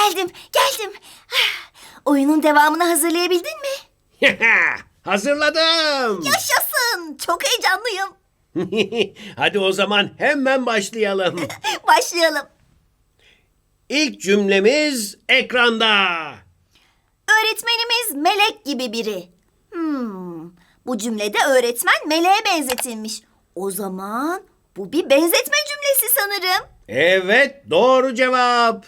Geldim, geldim. Ah, Oyunun devamını hazırlayabildin mi? Hazırladım. Yaşasın. Çok heyecanlıyım. Hadi o zaman hemen başlayalım. Başlayalım. İlk cümlemiz ekranda. Öğretmenimiz melek gibi biri. Hmm, bu cümlede öğretmen meleğe benzetilmiş. O zaman bu bir benzetme cümlesi sanırım. Evet, doğru cevap.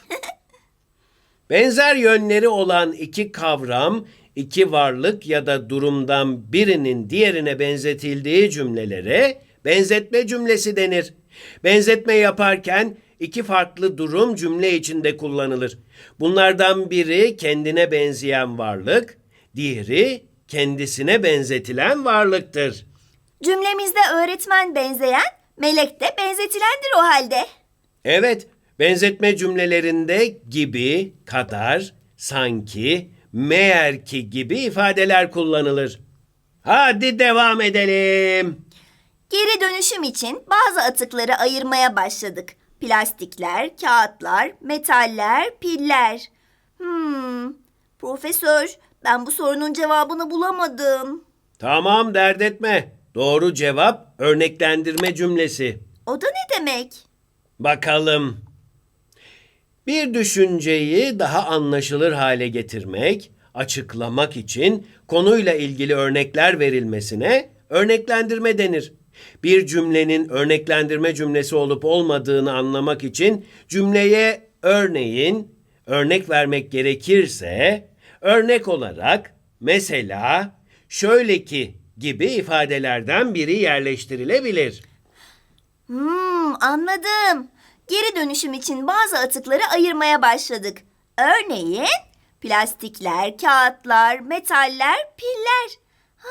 Benzer yönleri olan iki kavram, iki varlık ya da durumdan birinin diğerine benzetildiği cümlelere benzetme cümlesi denir. Benzetme yaparken iki farklı durum cümle içinde kullanılır. Bunlardan biri kendine benzeyen varlık, diğeri kendisine benzetilen varlıktır. Cümlemizde öğretmen benzeyen, melek de benzetilendir o halde. Evet, benzetme cümlelerinde gibi, kadar, sanki, meğer ki gibi ifadeler kullanılır. Hadi devam edelim. Geri dönüşüm için bazı atıkları ayırmaya başladık. Plastikler, kağıtlar, metaller, piller. Hmm, profesör, ben bu sorunun cevabını bulamadım. Tamam dert etme. Doğru cevap örneklendirme cümlesi. O da ne demek? Bakalım. Bir düşünceyi daha anlaşılır hale getirmek, açıklamak için konuyla ilgili örnekler verilmesine örneklendirme denir. Bir cümlenin örneklendirme cümlesi olup olmadığını anlamak için cümleye örneğin örnek vermek gerekirse örnek olarak mesela şöyle ki gibi ifadelerden biri yerleştirilebilir. Hmm, anladım. Geri dönüşüm için bazı atıkları ayırmaya başladık. Örneğin plastikler, kağıtlar, metaller, piller. Ha,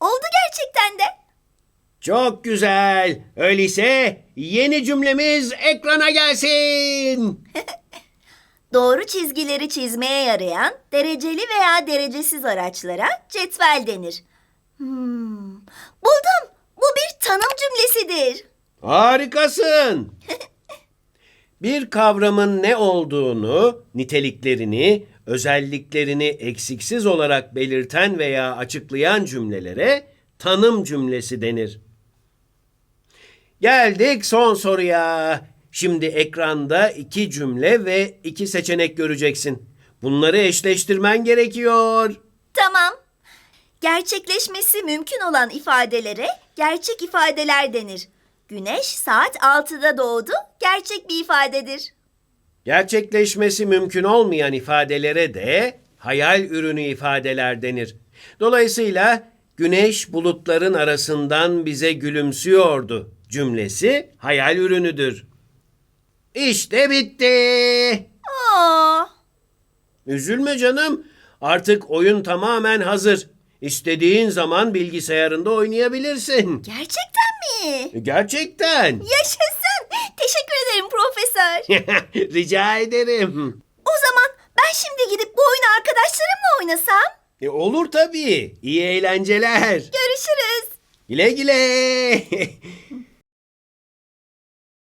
oldu gerçekten de. Çok güzel. Öyleyse yeni cümlemiz ekrana gelsin. Doğru çizgileri çizmeye yarayan dereceli veya derecesiz araçlara cetvel denir. Hmm, buldum. Bu bir tanım cümlesidir. Harikasın. Bir kavramın ne olduğunu, niteliklerini, özelliklerini eksiksiz olarak belirten veya açıklayan cümlelere tanım cümlesi denir. Geldik son soruya. Şimdi ekranda iki cümle ve iki seçenek göreceksin. Bunları eşleştirmen gerekiyor. Tamam. Gerçekleşmesi mümkün olan ifadelere gerçek ifadeler denir. Güneş saat 6'da doğdu, gerçek bir ifadedir. Gerçekleşmesi mümkün olmayan ifadelere de hayal ürünü ifadeler denir. Dolayısıyla güneş bulutların arasından bize gülümsüyordu cümlesi hayal ürünüdür. İşte bitti. Aa, Üzülme canım. Artık oyun tamamen hazır. İstediğin zaman bilgisayarında oynayabilirsin. gerçekten mi? Gerçekten. Yaşasın. Teşekkür ederim profesör. Rica ederim. O zaman ben şimdi gidip bu oyunu arkadaşlarımla oynasam? E, olur tabii. İyi eğlenceler. Görüşürüz. Güle güle.